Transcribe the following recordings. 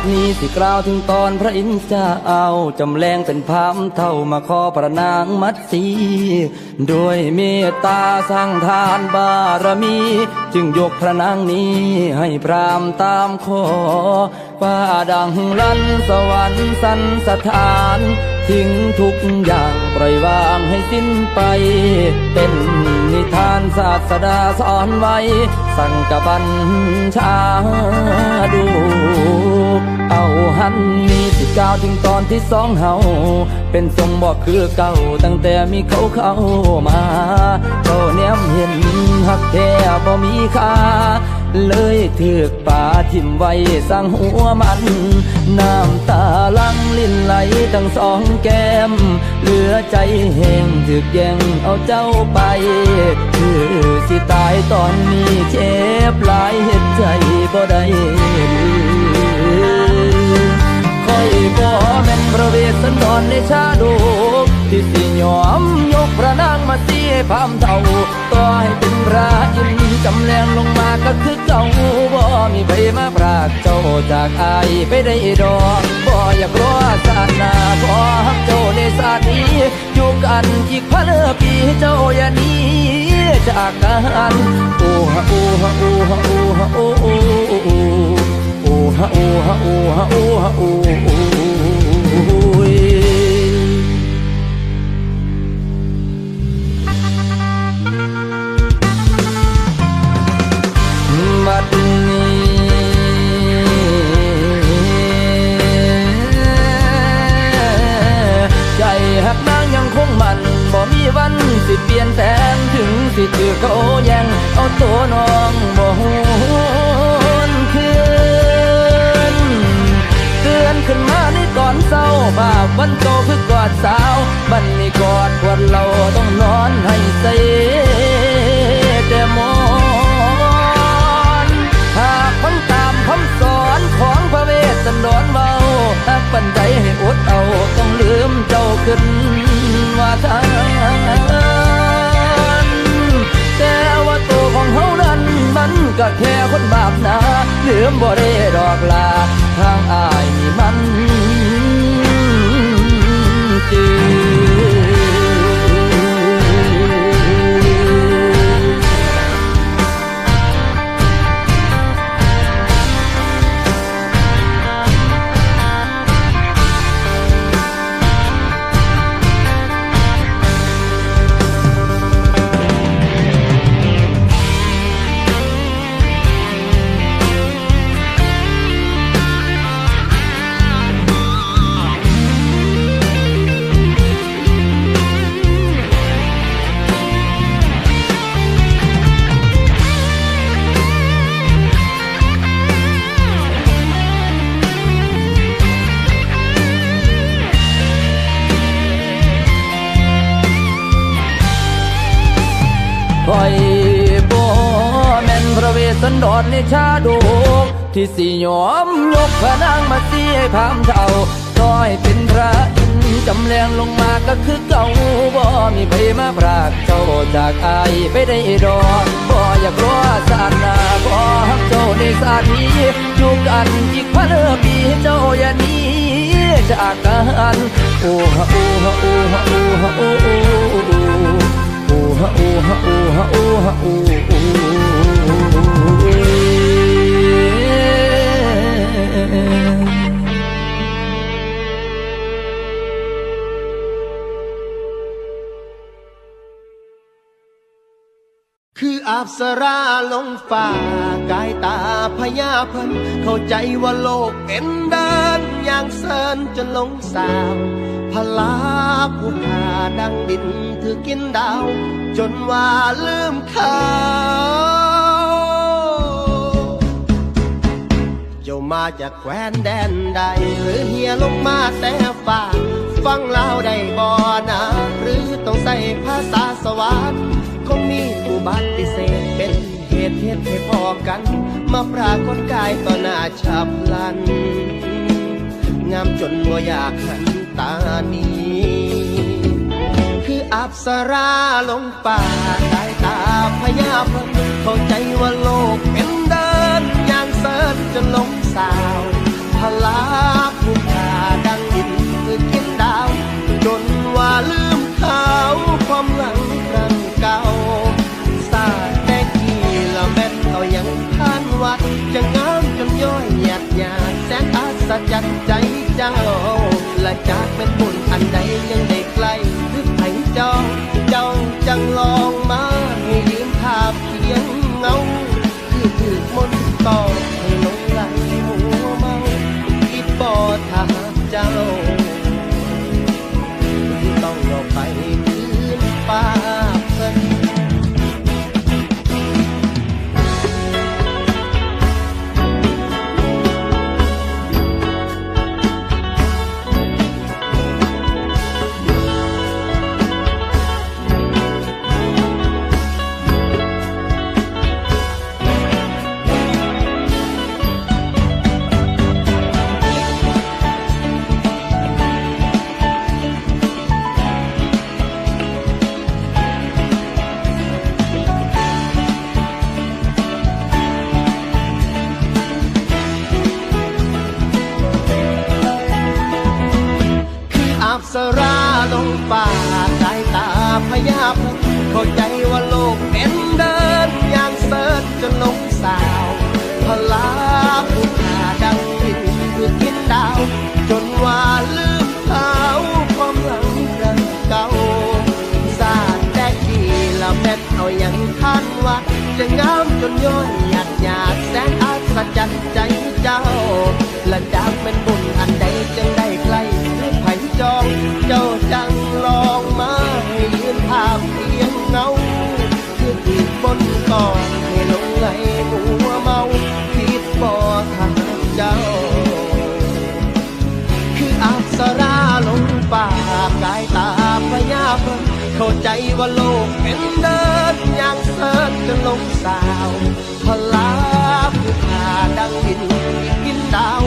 ดนี้สิกล่าวถึงตอนพระอินทร์จะเอาจำแรงเป็นพามเท่ามาขอพระนางมัดสีด้วยเมตตาสร้างทานบารมี จึงยกพระนางนี้ให้พรามตามขอว่าดังลันสวรรค์สันสถาน ทิ้งทุกอย่างปล่อยวางให้สิ้นไป เป็นนิทานศาสดาสอนไว้ สั่งกับบัญชาดูเอาหันมีสิก้าวถึงตอนที่สองเฮาเป็นทรงบอกคือเก่าตั้งแต่มีเขาเข้ามาก็แนมเห็นหักแท้บ่มีค่า เลยถือกป่าทิมไว้สร้างหัวมัน น้ำตาลังลิ้นไหลทั้งสองแก้ม เหลือใจแห้งถึกแย่งเอาเจ้าไป คือสิตายตอนนี้เจ็บหลายเหตุใจบ่ได้คอยบ่แม่นพระเวสสันดรในชาดก ที่สิยอมยกพระนางมาเสียพามเท่าต่อให้เป็นพระอินจำแรงลงมาก็คือเก่าบ่มีใครมาพรากเจ้าจากอายไปได้ดอกบ่อยากรอศาสนาขอฮักเจ้าในศาสตร์นี้อยู่กันอีกพันปีเจ้าอย่านี้จากกันโอ้ฮะโอ้ฮะโอ้ฮะโอ้ฮะโอ้โอ้โอ้โอ้โอ้ฮะโอ้ฮะโอ้ฮะโอ้ฮะโอ้ เอาตัวน้องบ่หวนคืนเตือนขึ้นมาในตอนเศร้าภาพวันโตคือกอดสาว บันนี้กอดควรเราต้องนอนให้เสแต่มอนหากพันตามคำสอนของพระเวสสันดรเบาหากปันใจให้อดเอาต้องลืมเจ้าขึ้นว่าทาง ก็แค่คนบาปนะลืมบ่ได้ดอกลาทางอายนี่มันจืด คอยบ่แม่นพระเวสสันดรในชาดกที่สิยอมยกพระนางมาเสียพามเท่าต่อให้เป็นพระอินจำแรงลงมาก็คือเก่าบ่มีใครมาพรากเจ้าจากอายไปได้ดอกบ่อยากรอศาสนาบ่ฮักเจ้าในศาสตร์นี้อยู่กันอีกพันปีเจ้าอย่านี้จากกันโอ้ฮะโอ้ฮะโอ้ฮะโอ้ฮะโอ้ ฮะโอฮะโอฮะโอฮะโออ้ยคืออาบสราลงฟ้ากายตาพญาเพิ่นเข้าใจว่าโลกเป็นเดินอย่างเซินจนหลงสาวพลาผู้ขาดังดินถือกินดาว จนว่าลืมเขาเจ้ามาจากแคว้นแดนใด หรือเฮียลงมาแต่ฟ้าฟังเล่าได้บ่นะ หรือต้องใส่ภาษาสวรรค์คงมีผู้บัติเศษเป็นเหตุเหตุให้พอกัน มาปรากฏกายต่อหน้าฉับพลัน งามจนว่าอยากหันตานี ปสราลงป่าสายตาพยาพเข้าใจว่าโลกเป็นเดินย่างเสิร์จนลงสาวพลาภูมิาดังดินคือเขีนดาว จนว่าลืมเขาความหลังครั้งเก่าสาแต่กี่ละแม่ดเขายังท่านวัด จะงามจนย้อยหยาดหยาดแสนอาสจัรใจเจ้า และจากเป็นบุ ย้อนหยาดหยาดแสนอัศจรรย์ใจเจ้า และจากเป็นบุญอันใดจึงได้ใกล้หรือไผ่จอง เจ้าจังลองมาให้ยืนภาพเพียงเงาคือติดบนก่อให้ลงไหลมัวเมาคิดบ่ทางเจ้า คืออักษราลงปากกายตาพยาเพิ่เข้าใจว่าโลกเป็นด เสิร์ชจนลงสาวพลาผู้ขาดังดินกินดาว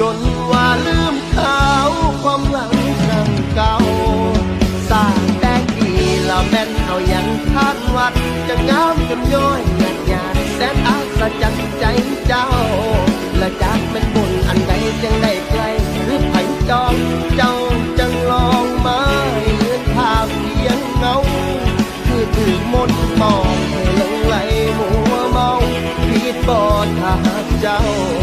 จนว่าลืมเขาความหลังครั้งเก่าสร้างแต่กีละแม่นเอาอย่างคาดวัด จะงามจนย้อยหยาดหยาดแสนอัศจรรย์ใจเจ้า และจากเป็นบุญอันใดจึงได้ไกลหรือไผ่จองเจ้าจังลองมาให้ยืนภาพเพียงเงา คือถือมนต์ตอ ห